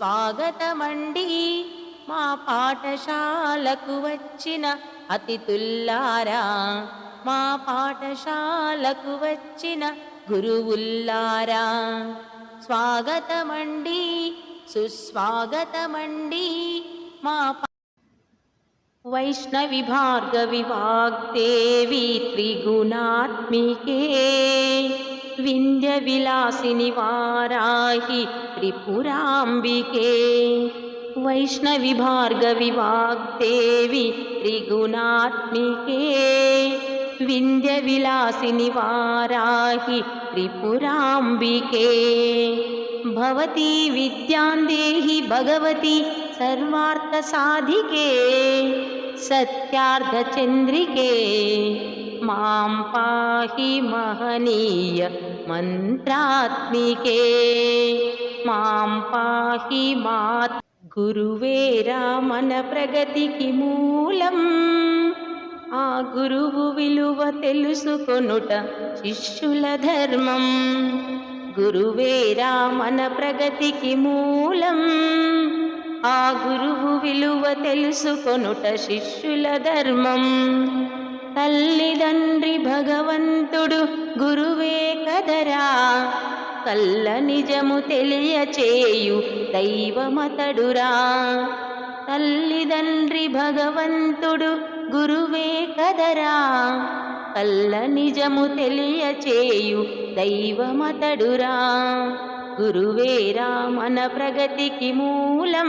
స్వాగతమండి. మా పాఠశాలకు వచ్చిన అతిథుల్లారా మా పాఠశాలకు వచ్చిన గురువుల్లారా. స్వాగతమండి సుస్వాగతమండి. మా పా- వైష్ణవి భార్గవి వాగ్దేవి త్రిగుణాత్మికే. विंध्य विलासिनी वाराही ത്രിപുരാംബികേ वैष्णवि भार्गवि वाग्देवि त्रिगुणात्मिके। विलासिनी वाराही त्रिपुराम्बिके। भवती विद्यां देहि भगवति सर्वार्थसाधिके। सत्यार्धचन्द्रिके माँ पाहि महनीय మహనీయ మంత్రాత్మికే. మాం పాహి మాత్. గురువేరా మన ప్రగతికి మూలం. ఆ గురువు విలువ తెలుసుకొనుట శిష్యుల ధర్మం. గురువే రామన ప్రగతికి మూలం. ఆ గురువు విలువ తెలుసుకొనుట శిష్యుల ధర్మం. తల్లిదండ్రి భగవంతుడు గురువే కదరా. కల్ల నిజము తెలియచేయు దైవమతడురా. తల్లిదండ్రి భగవంతుడు గురువే కదరా. కల్ల నిజము తెలియచేయు దైవమతడురా. గురువేరా మన ప్రగతికి మూలం.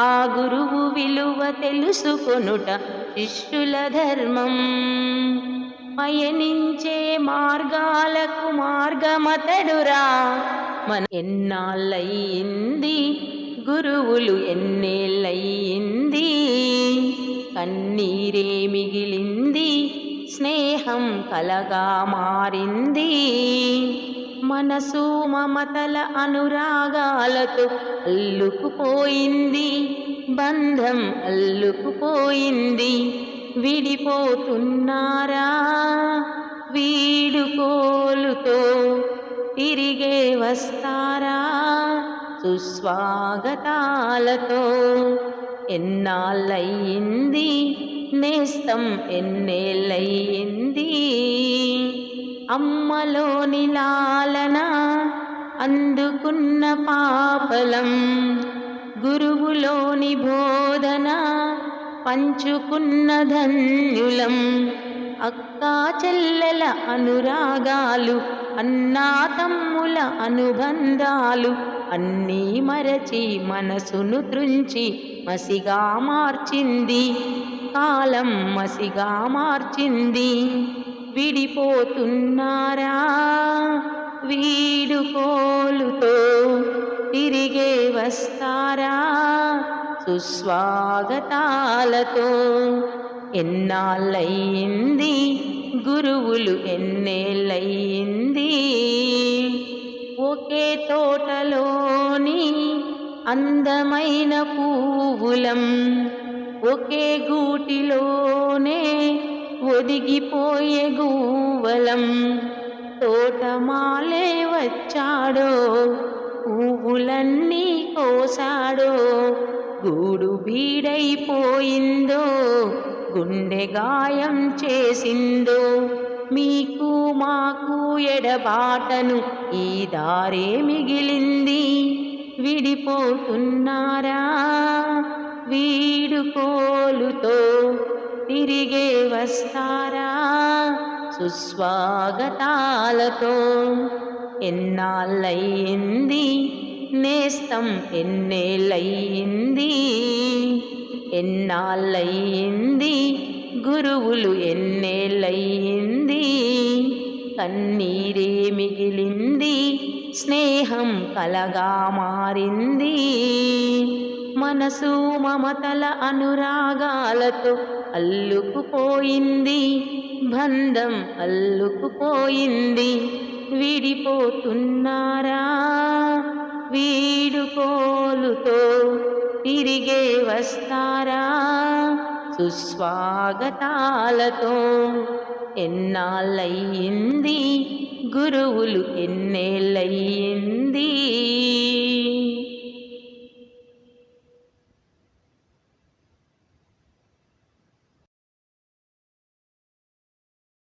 ఆ గురువు విలువ తెలుసుకొనుట శిష్యుల ధర్మం పయనించే మార్గాలకు మార్గమతడురా. మన ఎన్నాళ్ళయింది? గురువులు ఎన్నేళ్ళయింది? కన్నీరే మిగిలింది? స్నేహం కలగా మారింది? మనసు మమతల అనురాగాలతో అల్లుకుపోయింది. బంధం అల్లుకుపోయింది. విడిపోతున్నారా? వీడుకోలుతో తిరిగే వస్తారా? సుస్వాగతాలతో ఎన్నాళ్ళయింది? నేస్తం ఎన్నేళ్ళయింది? అమ్మలోని లాలన అందుకున్న పాపలం గురువులోని బోధన పంచుకున్న ధన్యులం. అక్కా చెల్లెల అనురాగాలు అన్నా తమ్ముల అనుబంధాలు అన్నీ మరచి మనసును త్రుంచి మసిగా మార్చింది కాలం మసిగా మార్చింది. విడిపోతున్నారా? వీడుకోలుతో తిరిగే వస్తారా? సుస్వాగతాలతో ఎన్నాళ్ళయింది? గురువులు ఎన్నేళ్ళయింది? ఒకే తోటలోని అందమైన పువ్వులం ఒకే గూటిలోనే ఒదిగిపోయే గూవలం తోటమాలే వచ్చాడో పువ్వులన్నీ కోసాడో గూడు బీడైపోయిందో గుండె గాయం చేసిందో. మీకు మాకు ఎడబాటను ఈ దారే మిగిలింది. విడిపోతున్నారా వీడుకోలుతో తిరిగే వస్తారా? సుస్వాగతాలతో ఎన్నాళ్ళయింది? నేస్తం ఎన్నేళ్ళయింది? ఎన్నాళ్ళయింది? గురువులు ఎన్నేళ్ళయింది? కన్నీరే మిగిలింది? స్నేహం కలగా మారింది? మనసు మమతల అనురాగాలతో అల్లుకుపోయింది. బంధం అల్లుకుపోయింది. విడిపోతున్నారా? వీడుకోలుతో తిరిగే వస్తారా? సుస్వాగతాలతో ఎన్నాళ్ళయింది గురువులు ఎన్నేళ్ళయ్యింది